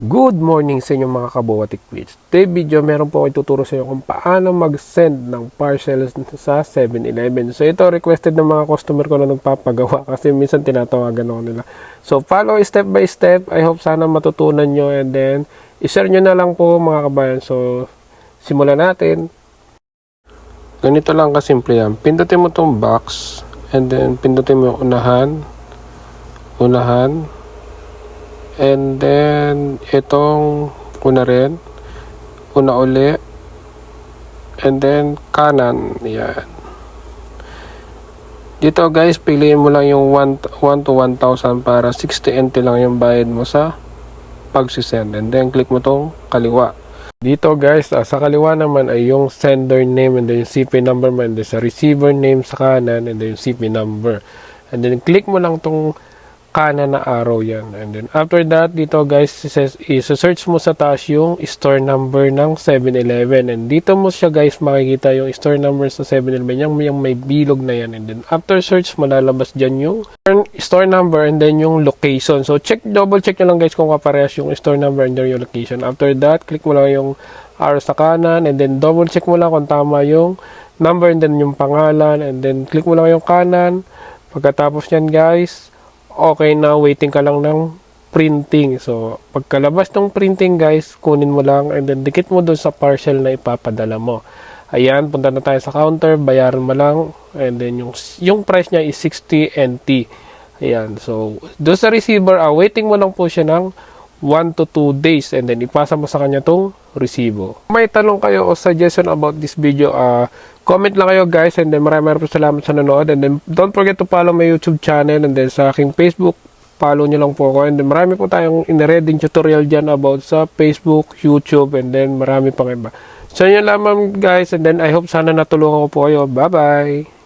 Good morning sa inyong mga kabuwatik please. Today video, meron po ako ituturo sa inyo kung paano mag-send ng parcels sa 7-Eleven. So ito requested ng mga customer ko na nagpapagawa kasi minsan tinatawagan ako nila. So follow step by step. I hope sana matutunan nyo and then ishare nyo na lang po mga kabayan. So simulan natin. Ganito lang kasimple yan. Pindutin mo tong box and then pindutin mo yung unahan. Unahan. And then, itong una rin. Una uli. And then, kanan. Yan. Dito guys, piliin mo lang yung 1, 1 to 1,000 para 60 NT lang yung bayad mo sa pagsisend. And then, click mo tong kaliwa. Dito guys, ah, sa kaliwa naman ay yung sender name and then yung CP number mo and then sa receiver name sa kanan and then yung CP number. And then click mo lang tong kanan na arrow yan. And then after that, dito guys, isa-search mo sa taas yung store number ng 7-Eleven. And dito mo siya guys makikita yung store number sa 7-Eleven. Yung, yung may bilog na yan. And then after search, malalabas dyan yung store number and then yung location. So check, double check nyo lang guys kung kaparehas yung store number and then yung location. After that, click mo lang yung arrow sa kanan and then double check mo lang kung tama yung number and then yung pangalan and then click mo lang yung kanan. Pagkatapos yan guys, okay na waiting ka lang ng printing. So, pagkalabas ng printing guys, kunin mo lang and then dikit mo doon sa parcel na ipapadala mo. Ayan, punta na tayo sa counter, bayaran mo lang and then yung yung price niya is 60 NT. Ayan, so doon sa receiver, ah, waiting mo lang po siya ng 1 to 2 days and then ipasa mo sa kanya tong resibo. May tanong kayo o suggestion about this video, ah, comment lang kayo guys and then maraming maraming salamat sa nanood and then don't forget to follow my YouTube channel and then sa aking Facebook follow nyo lang po ako and then marami po tayong in-reading tutorial dyan about sa Facebook, YouTube and then marami pang iba. So yun lamang guys and then I hope sana natulungan ko po kayo. Bye bye!